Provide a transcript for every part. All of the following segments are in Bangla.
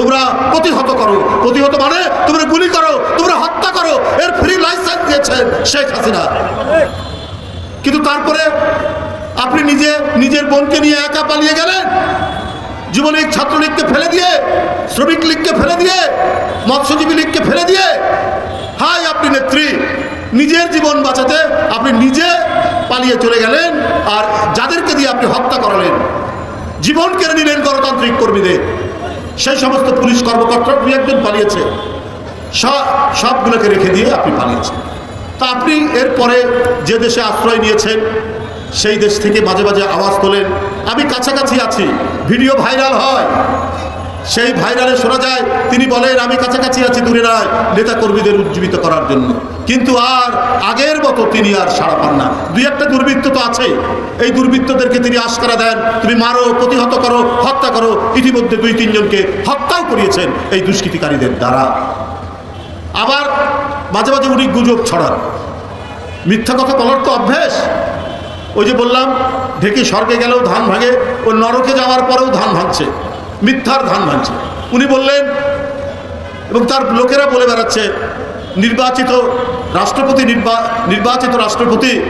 তোমরা প্রতিহত করো। প্রতিহত মানে তোমরা গুলি করো, তোমরা হত্যা করো। এর ফ্রি লাইসেন্স দিয়েছেন শেখ হাসিনা। কিন্তু তারপরে আপনি নিজে, নিজের বোনকে নিয়ে একা পালিয়ে গেলেন। যুবলীগ ছাত্রলীগকে ফেলে দিয়ে, শ্রমিক লীগকে ফেলে দিয়ে, মৎস্যজীবী লীগকে ফেলে দিয়ে হাই আপনি নেত্রী, নিজের জীবন বাঁচাতে আপনি নিজে পালিয়ে চলে গেলেন আর যাদেরকে দিয়ে আপনি হত্যা করালেন, জীবন কেড়ে নিলেন গণতান্ত্রিক কর্মীদের। সেই সমস্ত পুলিশ কর্মকর্তা দুই একজন পালিয়েছে। সব সবগুলোকে রেখে দিয়ে আপনি পালিয়েছেন। তা আপনি এরপরে যে দেশে আশ্রয় নিয়েছেন, সেই দেশ থেকে মাঝে মাঝে আওয়াজ তোলেন। আমি কাছাকাছি আছি, ভিডিও ভাইরাল হয়। সেই ভাইরালে শোনা যায়, তিনি বলেন, আমি কাছাকাছি আছি, দূরে নয় নেতা কর্মীদের উজ্জীবিত করার জন্য। কিন্তু আর আগের মতো তিনি আর সাড়া পান না। দুই একটা দুর্বৃত্ত তো আছে। এই দুর্বৃত্তদেরকে তিনি আশকারা দেন, তুমি মারো, প্রতিহত করো, হত্যা করো। ইতিমধ্যে দুই তিনজনকে হত্যাও করিয়েছেন এই দুষ্কৃতিকারীদের দ্বারা। আবার মাঝে মাঝে উনি গুজব ছড়ান। মিথ্যা কথা বলার তো অভ্যেস। ওই যে বললাম, ঢেকে স্বর্গে গেলেও ধান ভাঙে, ও নরকে যাওয়ার পরেও ধান ভাঙছে। মিথ্যার ধান ভাঙছে। উনি বললেন, এবং তার লোকেরা বলে বেড়াচ্ছে, নির্বাচিত রাষ্ট্রপতি নির্বা- নির্বাচিত রাষ্ট্রপতি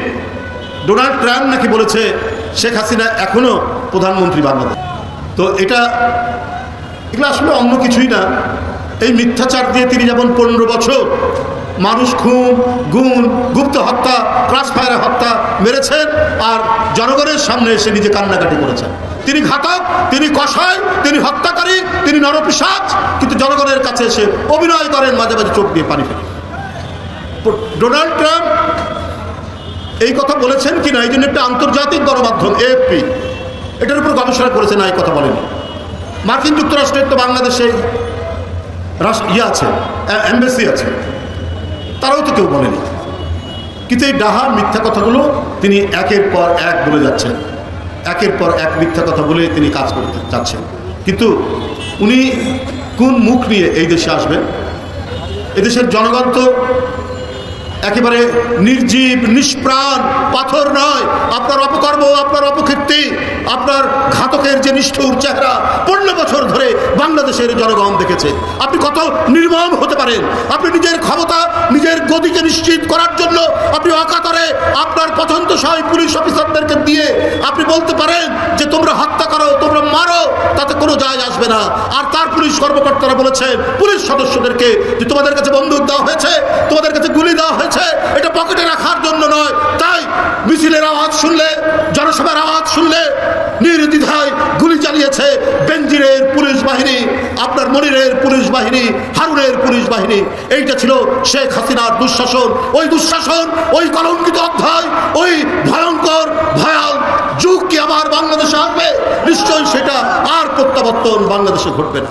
ডোনাল্ড ট্রাম্প নাকি বলেছে, শেখ হাসিনা এখনও প্রধানমন্ত্রী বাংলাদেশ। তো এটা, এগুলো আসলে অন্য কিছুই না। এই মিথ্যাচার দিয়ে তিনি যেমন পনেরো বছর মানুষ খুন গুণ গুপ্ত হত্যা ক্রাস ফায়ারে হত্যা মেরেছেন, আর জনগণের সামনে এসে নিজে কান্নাকাটি করেছেন। তিনি ঘাতক, তিনি কষায় তিনি হত্যাকারী, তিনি নরপিসাজ কিন্তু জনগণের কাছে এসে অভিনয় করেন, মাঝে মাঝে চোখ দিয়ে পানি ফেলে। ডোনাল্ড ট্রাম্প এই কথা বলেছেন কি না? এই জন্য একটা আন্তর্জাতিক গণমাধ্যম, এএফপি, এটার উপর গবেষণা করেছে না, এই কথা বলেনি। মার্কিন যুক্তরাষ্ট্রের তো বাংলাদেশে ইয়ে আছে অ্যাম্বাসি আছে। তারাও তো কেউ বলেনি। কিন্তু এই ডাহা মিথ্যা কথাগুলো তিনি একের পর এক বলে যাচ্ছেন। একের পর এক মিথ্যা কথা বলে তিনি কাজ করতে চাচ্ছেন। কিন্তু উনি কোন মুখ নিয়ে এই দেশে আসবেন? এদেশের জনগণ তো একেবারে নির্জীব, নিষ্প্রাণ, পাথর নয়। আপনার অপকর্ম, আপনার অপকীর্তি, আপনার ঘাতকের যে নিষ্ঠুর চেহারা পনেরো বছর ধরে বাংলাদেশের জনগণ দেখেছে। আপনি কত নির্মম হতে পারেন। আপনি নিজের ক্ষমতা, নিজের গতিকে নিশ্চিত করার জন্য আপনি অকাতরে আপনার পছন্দসই পুলিশ অফিসারদেরকে দিয়ে আপনি বলতে পারেন যে, তোমরা হত্যা করো, তোমরা মারো, তাতে কোনো যায় আসবে না। আর তার পুলিশ কর্মকর্তারা বলেছেন, পুলিশ সদস্যদেরকে যে তোমাদের কাছে বন্দুক দেওয়া হয়েছে, তোমাদের কাছে গুলি দেওয়া হয়েছে এটা পকেটে রাখার জন্য নয়। তাই মিছিলের আওয়াজ শুনলে, জনসভার আওয়াজ শুনলে নির্দ্বিধায় গুলি চালিয়েছে বেঞ্জিরের পুলিশ বাহিনী, আপনার মনিরের পুলিশ বাহিনী, হারুনের পুলিশ বাহিনী। এইটা ছিল শেখ হাসিনার দুঃশাসন। ওই দুঃশাসন, ওই কলঙ্কিত অধ্যায়, ওই ভয়ঙ্কর, ভয়াল যুগ কি আমার বাংলাদেশে আসবে? নিশ্চয়ই সেটা আর প্রত্যাবর্তন বাংলাদেশে ঘটবে না।